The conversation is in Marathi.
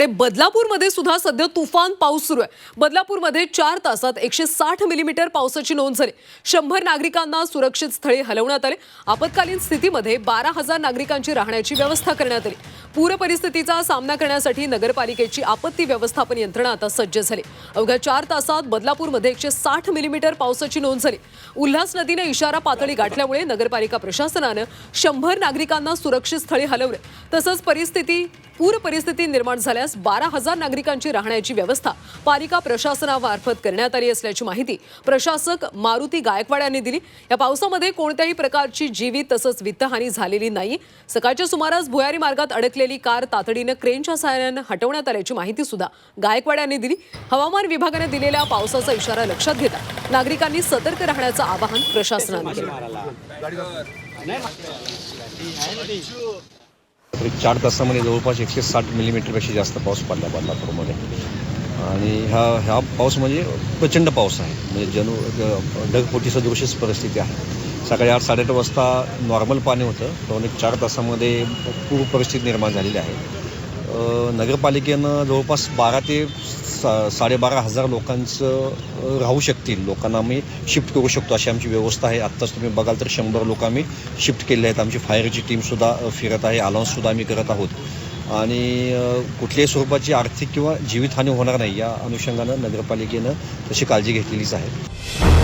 ते बदलापूरमध्ये सुद्धा सध्या तुफान पाऊस सुरू आहे. बदलापूरमध्ये चार तासात एकशे साठ मिलीमीटर पावसाची नोंद झाली. शंभर नागरिकांना सुरक्षित स्थळी हलवण्यात आले. आपत्कालीन स्थितीमध्ये बारा हजार नागरिकांची राहण्याची व्यवस्था करण्यात आली. पूर परिस्थितीचा सामना करण्यासाठी नगरपालिकेची आपत्ती व्यवस्थापन यंत्रणा आता सज्ज झाली. अवघ्या चार तासात बदलापूरमध्ये एकशे साठ मिलीमीटर पावसाची नोंद झाली. उल्हास नदीने इशारा पातळी गाठल्यामुळे नगरपालिका प्रशासनानं शंभर नागरिकांना सुरक्षित स्थळी हलवले. तसंच परिस्थिती पूर परिस्थिती निर्माण झाल्यास बारा हजार नागरिकांची राहण्याची व्यवस्था पालिका प्रशासनामार्फत करण्यात आली असल्याची माहिती प्रशासक मारुती गायकवाड यांनी दिली. या पावसामध्ये कोणत्याही प्रकारची जीवित तसंच वित्तहानी झालेली नाही. सकाळच्या सुमारास भुयारी मार्गात अडकलेली कार तातडीनं क्रेनच्या सहाय्यानं हटवण्यात आल्याची माहिती सुद्धा गायकवाड यांनी दिली. हवामान विभागाने दिलेल्या पावसाचा इशारा लक्षात घेता नागरिकांनी सतर्क राहण्याचं आवाहन प्रशासनानं केलं. तरी चार तासामध्ये जवळपास एकशे साठ मिलीमीटरपेक्षा जास्त पाऊस पडला बदलापूरमध्ये. आणि ह्या ह्या पाऊस म्हणजे प्रचंड पाऊस आहे. म्हणजे जनु ग- ढगफुटी परिस्थिती आहे. सकाळी आठ साडेआठ वाजता नॉर्मल पाणी होतं. पण एक चार तासामध्ये पूर परिस्थिती निर्माण झालेली आहे. नगरपालिकेनं जवळपास बारा ते सा साडेबारा हजार लोकांचं राहू शकतील. लोकांना आम्ही शिफ्ट करू शकतो अशी आमची व्यवस्था आहे. आत्ताच तुम्ही बघाल तर शंभर लोक आम्ही शिफ्ट केले आहेत. आमची फायरची टीमसुद्धा फिरत आहे. अलाउन्ससुद्धा आम्ही करत आहोत. आणि कुठल्याही स्वरूपाची आर्थिक किंवा जीवितहानी होणार नाही. या अनुषंगानं नगरपालिकेनं तशी काळजी घेतलेलीच आहे.